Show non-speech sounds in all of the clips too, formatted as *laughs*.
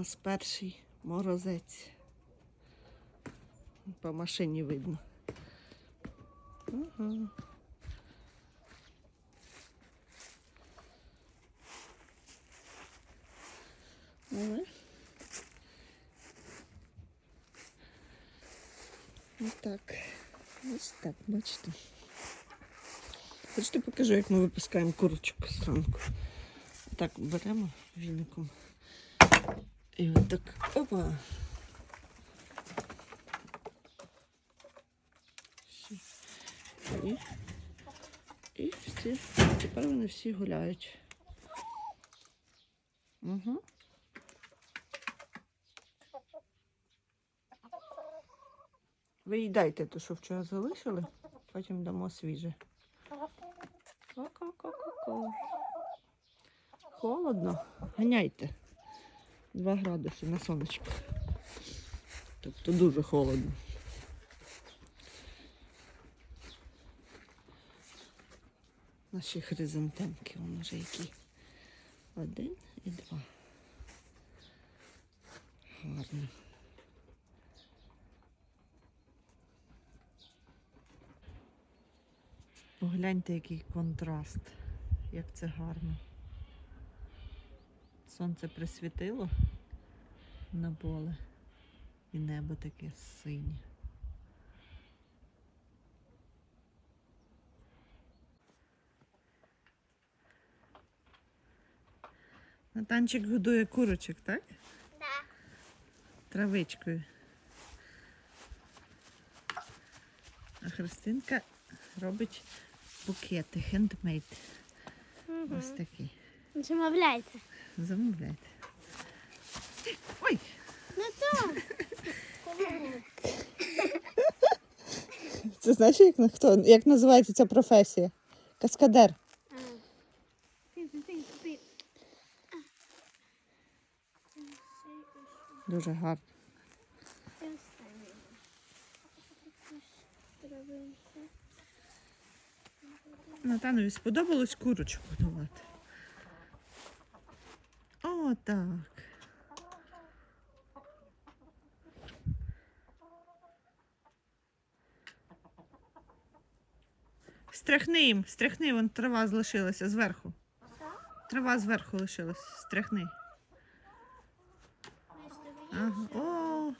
нас перший морозець. По машині видно. Ага. Але ось так. Ось так, бачите. Хочете покажу, як ми випускаємо курочок зранку. Так, беремо віником. І от так. Опа. І, і всі. Тепер вони всі гуляють. Угу. Ви їдайте те, що вчора залишили, потім дамо свіже. Ко-ко-ко-ко-ко. Холодно. Ганяйте. 2 градуси на сонечку. Тобто дуже холодно. Наші хризантемки, вони вже які. Один і два. Гарно. Погляньте, який контраст, як це гарно. Сонце присвітило на поле і небо таке синє. Натанчик годує курочок, так? Да. Травичкою. А Христинка робить букети, хендмейд. Ось такі. Замовляйте. Замовляйте. Ой! Ну то. Це знаєш, як, хто, як називається ця професія? Каскадер. Дуже гарно. Натанові сподобалось курочку годувати. О, так. Стряхни їм, стряхни, вон трава залишилася зверху. Трава зверху лишилась, стряхни. Ага. О,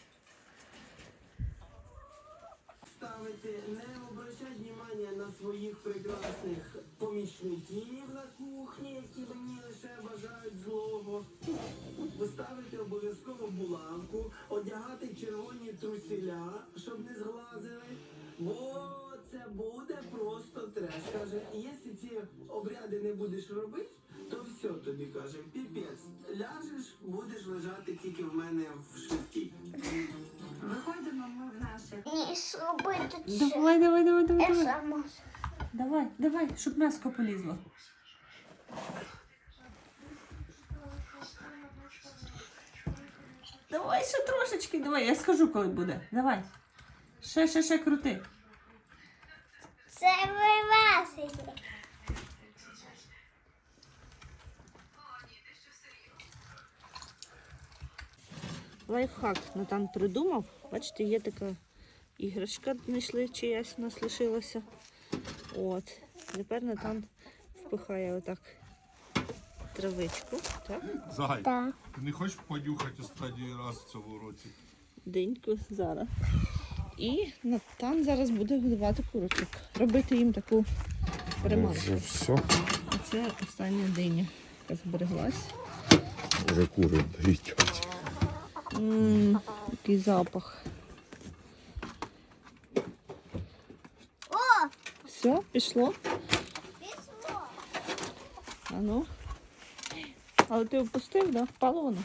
ставити, не обращать внимання на своїх прекрасних помічників на кухні, Поставити обов'язково булавку, одягати червоні трусіля, щоб не зглазили. Бо це буде просто треш. Каже, якщо ці обряди не будеш робити, то все тобі каже, піпець. Ляжеш, будеш лежати тільки в мене в швидкій. Виходимо ми в наше. Ні, давай, давай, давай. Давай, давай, давай щоб м'яско полізло. Давай ще трошечки, давай, я скажу, коли буде. Давай. Ще, ще, ще крути. Це вивасить. Лайфхак Натан придумав. Бачите, є така іграшка, знайшли чиясь у нас лишилася. От. Тепер Натан впихає отак травичку. Так? Зай, Так. ти не хочеш понюхати останній раз в цьому році? Деньку зараз. І Натан зараз буде годувати курочок. Робити їм таку приманку. Вже все, А це остання диня, яка збереглась. вже кури їдять. Ммм, який запах. О, Все, пішло. пішло. А ну. Але ти опустив, да? Впало воно?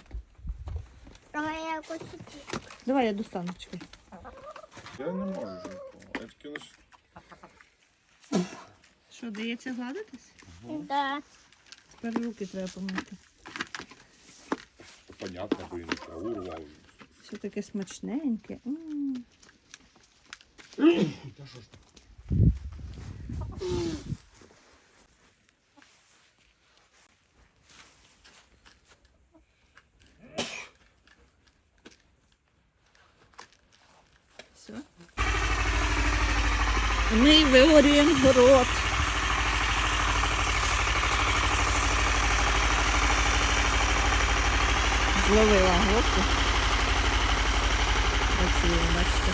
А я якось. Давай я достану, чекай. Я не можу вже. Я тільки лише Що, дається гладитись? Да. Тепер руки треба помити. понятно, не траву рвав. Все таке смачненьке. М. Та що ж так? Ми виорюємо город. Зловила горку. Красиво, бачите.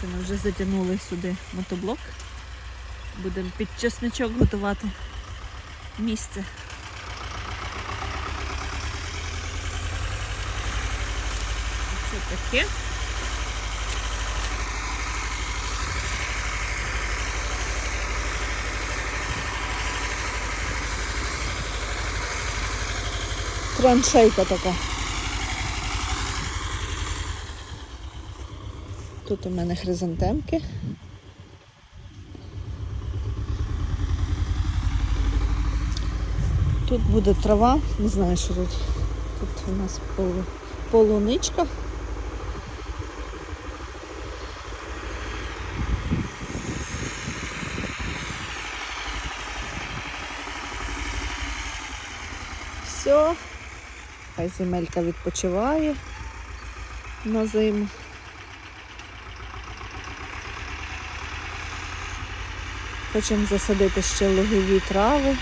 Це ми вже затягнули сюди мотоблок. Будемо під чесничок готувати місце. Це таке. Траншейка така. Тут у мене хризантемки. Тут буде трава, не знаю, що тут. Тут у нас полу, полуничка. Все. Хай земелька відпочиває на зиму. Хочемо засадити ще лугові трави.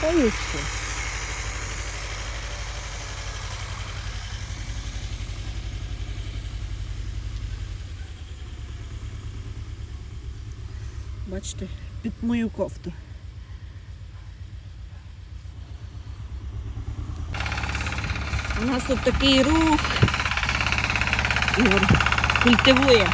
Та і все. Бачите, під мою кофту. У нас тут такий рух. Ігор культивує.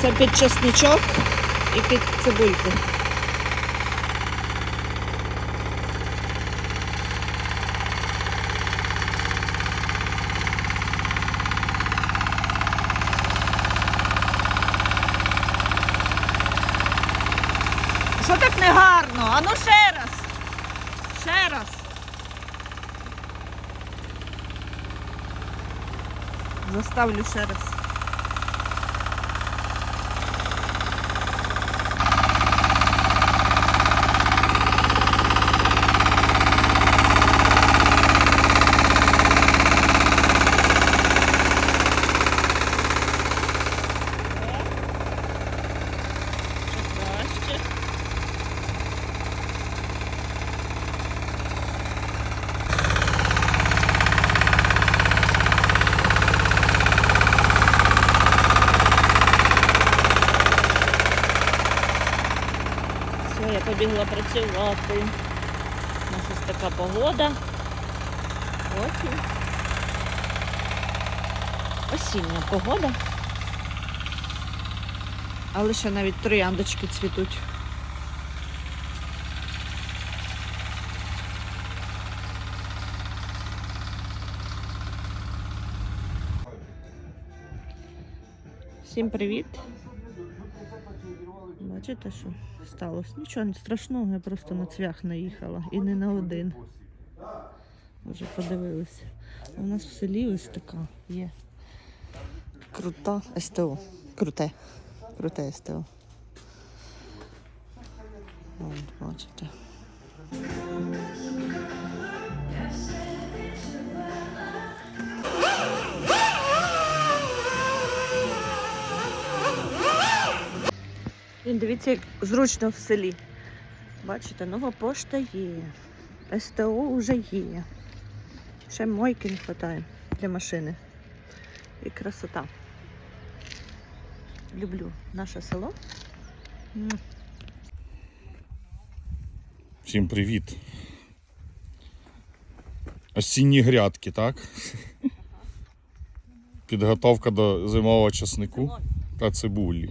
Це під чесничок і під цибульку. Що так негарно? Ну ще раз. Ще раз. Заставлю ще раз. Краще. Все, я побігла працювати. У нас погода. Осінь. Осіння погода. Але ще навіть трояндочки цвітуть. Всім привіт. Бачите, що сталося? Нічого не страшного, я просто на цвях наїхала і не на один. Вже подивилися. У нас в селі ось така є. Крута СТО. Круте. Круте СТО. От, бачите. Дивіться, як зручно в селі. Бачите, нова пошта є. СТО вже є. Ще мойки не вистачає для машини. І красота. Люблю наше село. Всім привіт. Осінні грядки, так? *laughs* Підготовка до зимового часнику та цибулі.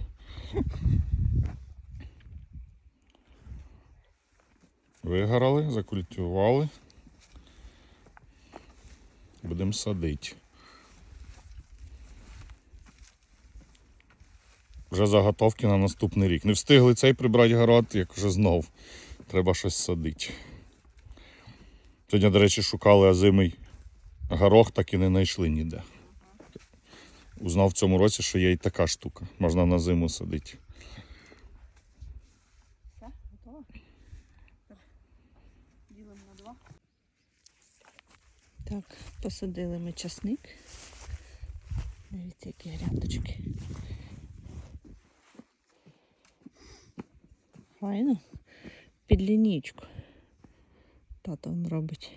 Вигорали, закультивували. Будемо садити. Вже заготовки на наступний рік. Не встигли цей прибрати город, як вже знов. Треба щось садити. Сьогодні, до речі, шукали озимий горох, так і не знайшли ніде. Узнав в цьому році, що є і така штука. Можна на зиму садити. Все, готово? Ділимо на два. Так, посадили ми часник. Дивіться, які грядочки. Файно. Під лінійку. Тато він робить.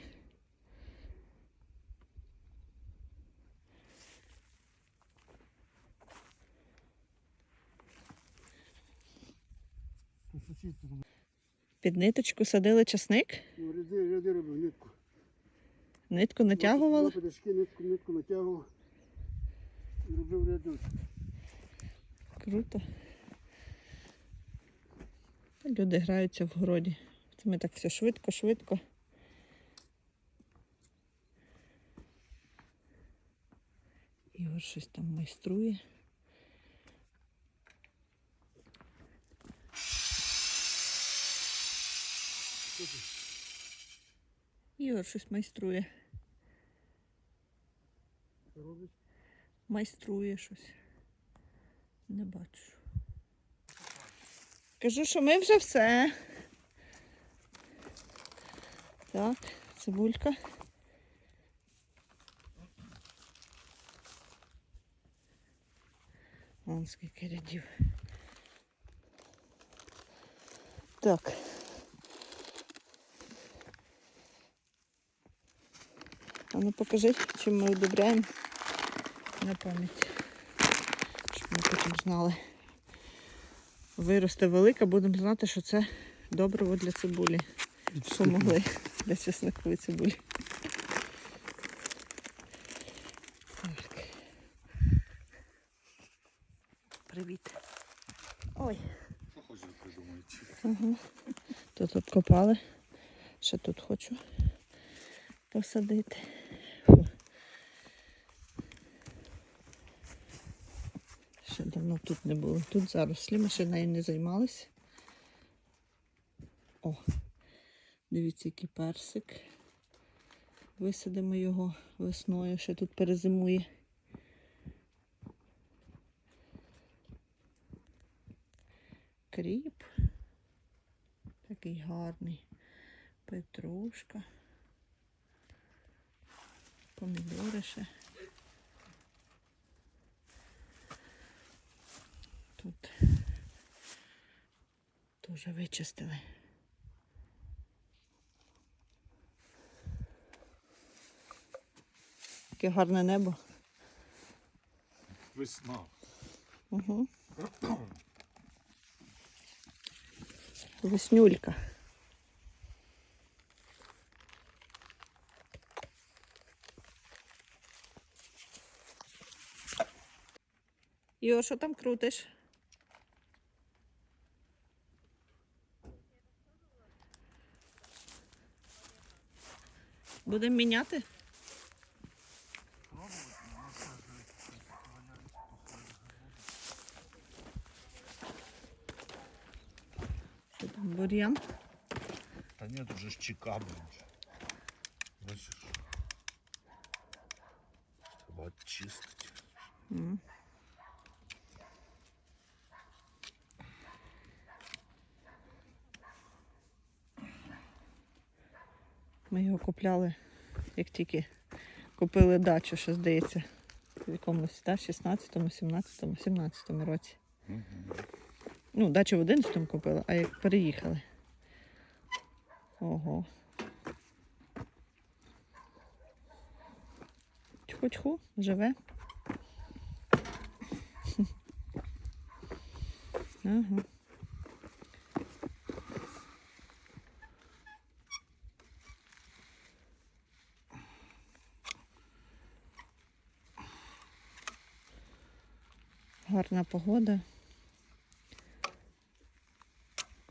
Під ниточку садили часник, Ну, ряди, ряди робив нитку. Нитку натягували. Два педашки, нитку, нитку натягував. Робив рядочок. Круто. Люди граються в городі. Це ми так все швидко, швидко. Ігор щось там майструє. Ігор щось майструє. Робить. Майструє щось. Не бачу. Кажу, що ми вже все. Так, цибулька. Вон скільки рядів. Так. А ну покажи, чим ми удобряємо на пам'ять. Щоб ми потім знали. Виросте велика, будемо знати, що це добриво для цибулі. Що могли для чесникової цибулі. Так. Привіт. Ой. Що хочете придумаєте? Ага. Тут обкопали. Ще тут хочу посадити. Фу. Давно тут не було. Тут зарослі, ми ще нею не займалися. О, дивіться, який персик. Висадимо його весною, ще тут перезимує. Кріп. Такий гарний. Петрушка. Помідори ще. Тут теж вичистили. Таке гарне небо. Весна. Угу. Веснюлька. Йо, що там крутиш? Будемо міняти? Що там, бур'ян? Та ні, тут же ж чека, блін. Бачиш? Треба очистити. Ми його купляли, як тільки купили дачу, що здається, в якомусь да, 16-му, 17-му, 17-му році. Ну, дачу в 11-му купили, а як переїхали. Ого. Тьху-тьху, живе. Ага. Гарна погода.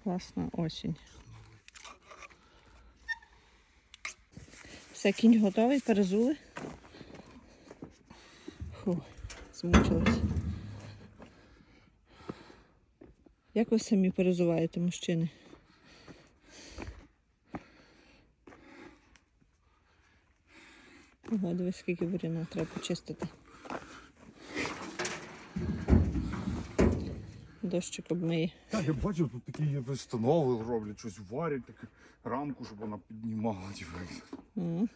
Класна осінь. Все, кінь готовий, перезули. Фу, змучилась. Як ви самі перезуваєте, мужчини? Ого, скільки буряна треба почистити. Дощик обмиє. Так, я бачив, тут такі є постанови роблять, щось варять, таке рамку, щоб вона піднімала. М.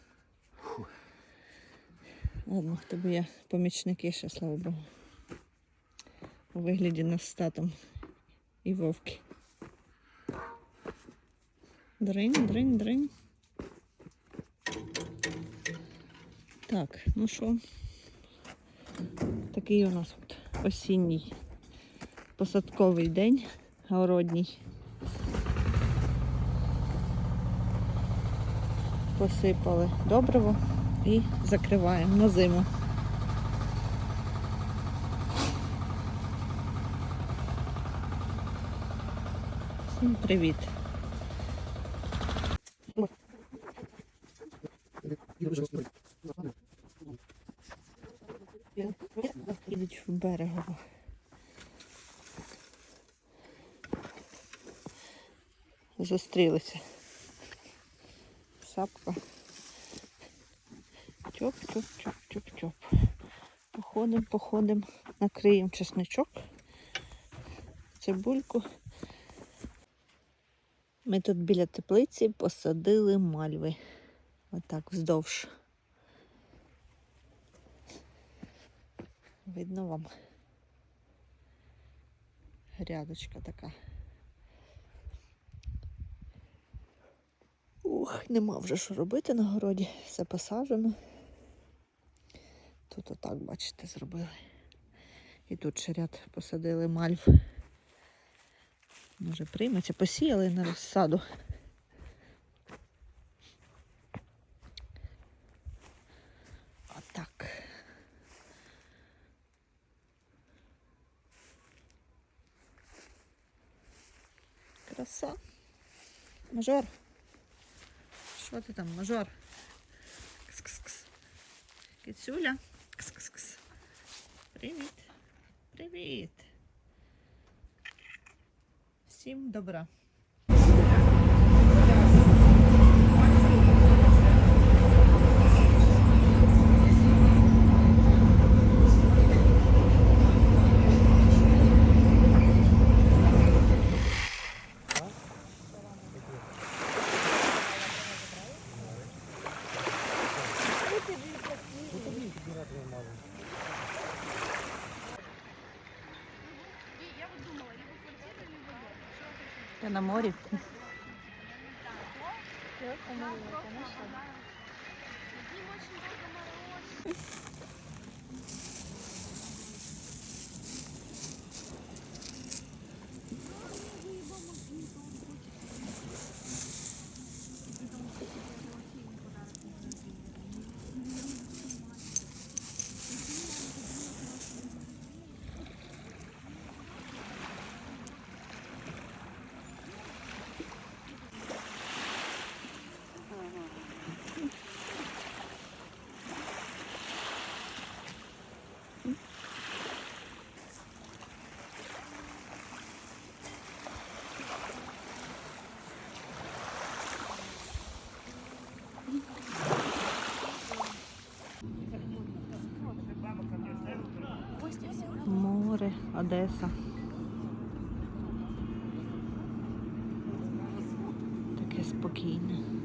Ладно, в тебе є помічники ще, слава Богу. У вигляді нас з татом і вовки. Дринь, дринь, дринь. Так, ну що? Такий у нас от осінній посадковий день городній. Посипали добриво і закриваємо на зиму. Всім привіт. Їдуть в берегово. Зустрілися. Сапка. Чоп, чоп, чоп, чоп, чоп. Походимо, походимо, накриємо чесничок, цибульку. Ми тут біля теплиці посадили мальви. Отак вздовж. Видно вам. Грядочка така. Ух, нема вже що робити на городі. Все посаджено. Тут отак, бачите, зробили. І тут ще ряд посадили мальв. Може прийметься, посіяли на розсаду. Отак. Краса. Мажор. Що ти там, мажор? Кс-кс-кс. Кицюля. Кс-кс-кс. Привіт. Привіт. Всім добра. Я Море, Одеса. Таке спокійне.